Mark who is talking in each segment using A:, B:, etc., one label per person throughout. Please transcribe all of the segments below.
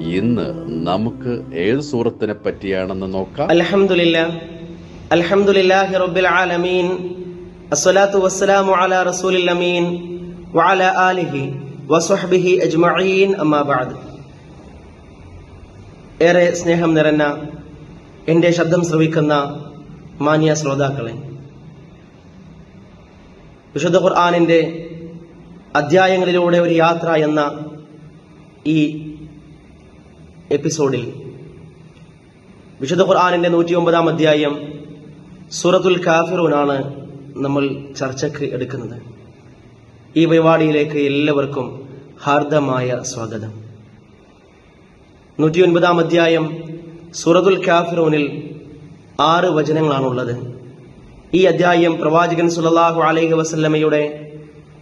A: ഇന്ന് നമുക്ക് ഏത് സൂറത്തിനെ പറ്റിയാണെന്ന് നോക്കാം?
B: റബ്ബിൽ ആലമീൻ. അസ്സലാത്തു വസ്സലാമു അലാ ആലിഹി അജ്മഈൻ. അമ്മാ ഏറെ സ്നേഹം നിറഞ്ഞ എന്റെ ശബ്ദം ശ്രവിക്കുന്ന മാന്യ ശ്രോതാക്കളെ വിശുദ്ധ ഖുർആാനിന്റെ അധ്യായങ്ങളിലൂടെ ഒരു യാത്ര എന്ന ഈ എപ്പിസോഡിൽ. വിശുദ്ധ ഖുർആാനിന്റെ നൂറ്റി ഒമ്പതാം അധ്യായം സൂറത്തുൽ കാഫിറൂനാണ് നമ്മൾ ചർച്ചയ്ക്ക് എടുക്കുന്നത്. ഈ പരിപാടിയിലേക്ക് എല്ലാവർക്കും ഹാർദമായ സ്വാഗതം. നൂറ്റി ഒൻപതാം അധ്യായം സൂറത്തുൽ കാഫിറൂനിൽ ആറ് വചനങ്ങളാണുള്ളത്. ഈ അധ്യായം പ്രവാചകൻ സുലല്ലാഹു അലൈഹി വസല്ലമയുടെ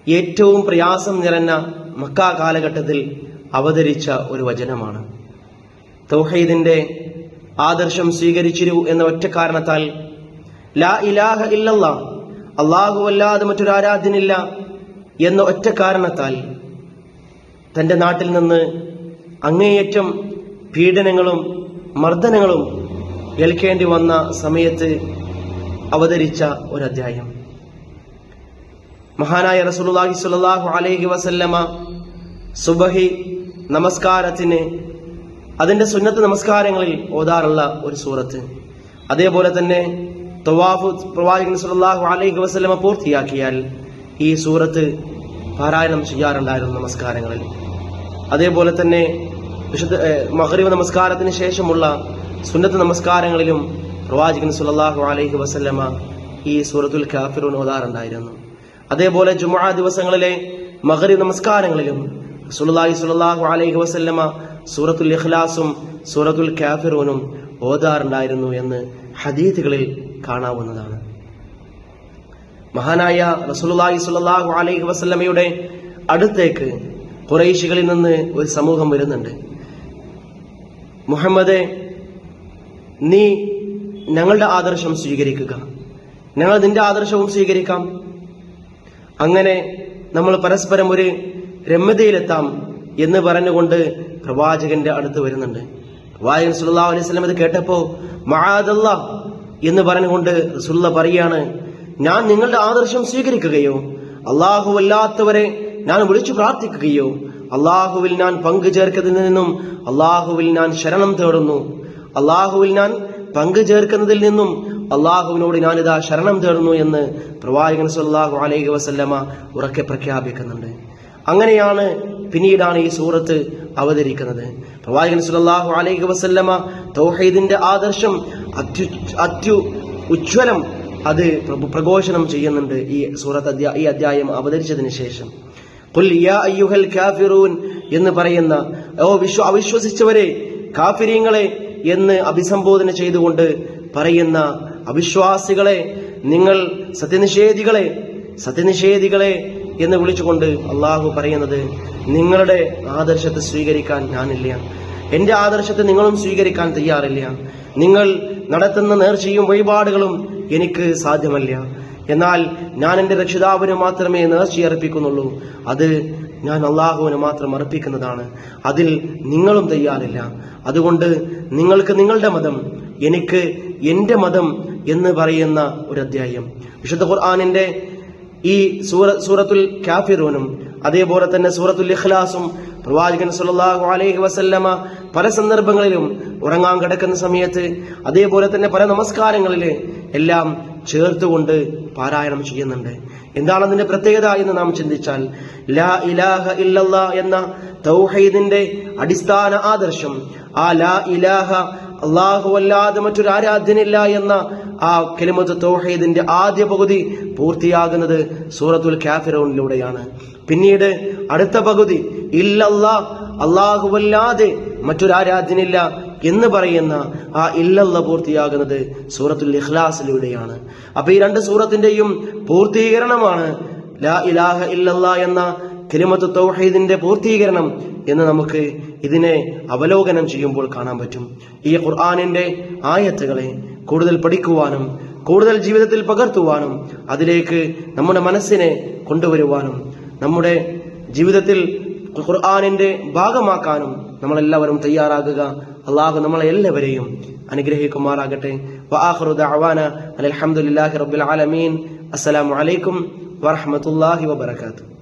B: ഏറ്റവും പ്രയാസം നിറഞ്ഞ മക്ക കാലഘട്ടത്തിൽ അവതരിച്ച ഒരു വചനമാണ്. തൗഹീദിന്റെ ആദർശം സ്വീകരിച്ചിരു എന്ന ഒറ്റ കാരണത്താൽ ലാ ഇലാഹ ഇല്ലല്ല അള്ളാഹു അല്ലാതെ മറ്റൊരു ആരാധ്യനില്ല എന്ന ഒറ്റ കാരണത്താൽ തന്റെ നാട്ടിൽ നിന്ന് അങ്ങേയറ്റം പീഡനങ്ങളും മർദ്ദനങ്ങളും ഏൽക്കേണ്ടി വന്ന സമയത്ത് അവതരിച്ച ഒരു അധ്യായം മഹാനായ റസൂലുള്ളാഹി സ്വല്ലല്ലാഹു അലൈഹി വസല്ലമ സുബഹി നമസ്കാരത്തിന് അതിന്റെ സുന്നത്ത് നമസ്കാരങ്ങളിൽ ഓതാറുള്ള ഒരു സൂറത്ത്. അതേപോലെ തന്നെ തവാഫ് പ്രവാചകൻ സുല്ലാഹു അലൈഹി വസല്ലമ പൂർത്തിയാക്കിയാൽ ഈ സൂറത്ത് പാരായണം ചെയ്യാറുണ്ടായിരുന്നു നമസ്കാരങ്ങളിൽ. അതേപോലെ തന്നെ വിശുദ്ധ മഹറിവ് നമസ്കാരത്തിന് ശേഷമുള്ള സുന്നത്ത് നമസ്കാരങ്ങളിലും പ്രവാചകൻ സുല്ലാഹു അലൈഹി വസ്ലമ ഈ സൂറത്തുൽ കാഫിറൂൻ ഓതാറുണ്ടായിരുന്നു. അതേപോലെ ജുമാ ദിവസങ്ങളിലെ മഹറി നമസ്കാരങ്ങളിലും റസൂലുള്ളാഹി സ്വല്ലല്ലാഹു അലൈഹി വസല്ലമ സൂറത്തുൽ ഇഖ്ലാസും സൂറത്തുൽ കാഫിറൂനും ഓതാറുണ്ടായിരുന്നു എന്ന് ഹദീത്തുകളിൽ കാണാവുന്നതാണ്. മഹാനായ റസൂലുള്ളാഹി സ്വല്ലല്ലാഹു അലൈഹി വസല്ലമയുടെ അടുത്തേക്ക് ഖുറൈശികളിൽ നിന്ന് ഒരു സമൂഹം വരുന്നുണ്ട്. മുഹമ്മദെ നീ ഞങ്ങളുടെ ആദർശം സ്വീകരിക്കുക. ഞങ്ങൾ നിന്റെ ആദർശവും സ്വീകരിക്കാം. അങ്ങനെ നമ്മൾ പരസ്പരം ഒരു രമ്യതയിലെത്താം എന്ന് പറഞ്ഞുകൊണ്ട് പ്രവാചകന്റെ അടുത്ത് വരുന്നുണ്ട്. പ്രവാചകൻ സുല്ലാ അലൈഹി സ്വലം ഇത് കേട്ടപ്പോ മഹാദല്ല എന്ന് പറഞ്ഞുകൊണ്ട് സുല്ല പറയാണ് ഞാൻ നിങ്ങളുടെ ആദർശം സ്വീകരിക്കുകയോ അള്ളാഹു അല്ലാത്തവരെ ഞാൻ വിളിച്ചു പ്രാർത്ഥിക്കുകയോ അള്ളാഹുവിൽ ഞാൻ പങ്കു ചേർക്കുന്നതിൽ നിന്നും അള്ളാഹുവിൽ ഞാൻ ശരണം തേടുന്നു. അള്ളാഹുവിൽ ഞാൻ പങ്കു ചേർക്കുന്നതിൽ നിന്നും അള്ളാഹുവിനോട് ഞാനിതാ ശരണം തേടുന്നു എന്ന് പ്രവാചകൻ സല്ലാഹു അലൈഹി വസല്ലമ ഉറക്കെ പ്രഖ്യാപിക്കുന്നുണ്ട്. അങ്ങനെയാണ് പിന്നീടാണ് ഈ സൂറത്ത് അവതരിക്കുന്നത്. പ്രവാചകൻ സുലല്ലാഹു അലൈഹി വസല്ലമ തൗഹീദിന്റെ ആദർശം അത്യു അത്യു ഉജ്ജ്വലം അത് പ്രഘോഷണം ചെയ്യുന്നുണ്ട് ഈ സൂറത്ത് ഈ അധ്യായം അവതരിച്ചതിന് ശേഷം. ഖുൽ യാ അയ്യുഹൽ കാഫിറൂൻ എന്ന് പറയുന്ന ഓ വിശ്വ അവിശ്വസിച്ചവരെ കാഫിരീങ്ങളെ എന്ന് അഭിസംബോധന ചെയ്തുകൊണ്ട് പറയുന്ന അവിശ്വാസികളെ നിങ്ങൾ സത്യനിഷേധികളെ സത്യനിഷേധികളെ എന്ന് വിളിച്ചുകൊണ്ട് അള്ളാഹു പറയുന്നത് നിങ്ങളുടെ ആദർശത്തെ സ്വീകരിക്കാൻ ഞാനില്ല. എന്റെ ആദർശത്തെ നിങ്ങളും സ്വീകരിക്കാൻ തയ്യാറില്ല. നിങ്ങൾ നടത്തുന്ന നേർച്ചയും വഴിപാടുകളും എനിക്ക് സാധ്യമല്ല. എന്നാൽ ഞാൻ എന്റെ രക്ഷിതാവിന് മാത്രമേ നേർച്ചയർപ്പിക്കുന്നുള്ളൂ അത് ഞാൻ അള്ളാഹുവിന് മാത്രം അർപ്പിക്കുന്നതാണ്. അതിൽ നിങ്ങളും തയ്യാറില്ല. അതുകൊണ്ട് നിങ്ങൾക്ക് നിങ്ങളുടെ മതം എനിക്ക് എന്റെ മതം എന്ന് പറയുന്ന ഒരു അധ്യായം. വിശുദ്ധ ഖുർആാനിന്റെ ഈ സൂറ സൂറത്തുൽ കാഫിറൂനും അതേപോലെ തന്നെ സൂറത്തുൽ ഇഖ്ലാസും പ്രവാചകൻ സുല്ലാഹു അലൈഹി വസല്ലമ പല സന്ദർഭങ്ങളിലും ഉറങ്ങാൻ കിടക്കുന്ന സമയത്ത് അതേപോലെ തന്നെ പല നമസ്കാരങ്ങളിൽ എല്ലാം ചേർത്തുകൊണ്ട് പാരായണം ചെയ്യുന്നുണ്ട്. എന്താണ് അതിന്റെ പ്രത്യേകത എന്ന് നാം ചിന്തിച്ചാൽ ലാ ഇലാഹ ഇല്ലല്ല എന്ന തൗഹീദിന്റെ അടിസ്ഥാന ആദർശം ആ ലാ ഇലാഹ അള്ളാഹു അല്ലാതെ മറ്റൊരു ആരാധ്യനില്ല എന്ന ആ കെലിമത്ത് തൗഹീദിന്റെ ആദ്യ പകുതി പൂർത്തിയാകുന്നത് സൂറത്തുൽ കാഫിറൂനിലൂടെയാണ്. പിന്നീട് അടുത്ത പകുതി ഇല്ലല്ലാ അള്ളാഹുവല്ലാതെ മറ്റൊരു ആരാധ്യനില്ല എന്ന് പറയുന്ന ആ ഇല്ലല്ല പൂർത്തിയാകുന്നത് സൂറത്തുൽ ഇഖ്ലാസിലൂടെയാണ്. അപ്പൊ ഈ രണ്ട് സൂറത്തിന്റെയും പൂർത്തീകരണമാണ് ലാ ഇലാഹ ഇല്ലല്ല എന്ന കലിമത്ത് തൗഹീദിന്റെ പൂർത്തീകരണം എന്ന് നമുക്ക് ഇതിനെ അവലോകനം ചെയ്യുമ്പോൾ കാണാൻ പറ്റും. ഈ ഖുർആാനിന്റെ ആയത്തുകളെ കൂടുതൽ പഠിക്കുവാനും കൂടുതൽ ജീവിതത്തിൽ പകർത്തുവാനും അതിലേക്ക് നമ്മുടെ മനസ്സിനെ കൊണ്ടുവരുവാനും നമ്മുടെ ജീവിതത്തിൽ ഖുർആാനിന്റെ ഭാഗമാക്കാനും നമ്മളെല്ലാവരും തയ്യാറാകുക അള്ളാഹു നമ്മളെ എല്ലാവരെയും അനുഗ്രഹിക്കുമാറാകട്ടെ അൽഹംദുലില്ലാഹി റബ്ബിൽ ആലമീൻ. അസ്സലാമു അലൈക്കും വറഹ്മത്തുള്ളാഹി വബറകാതുഹു.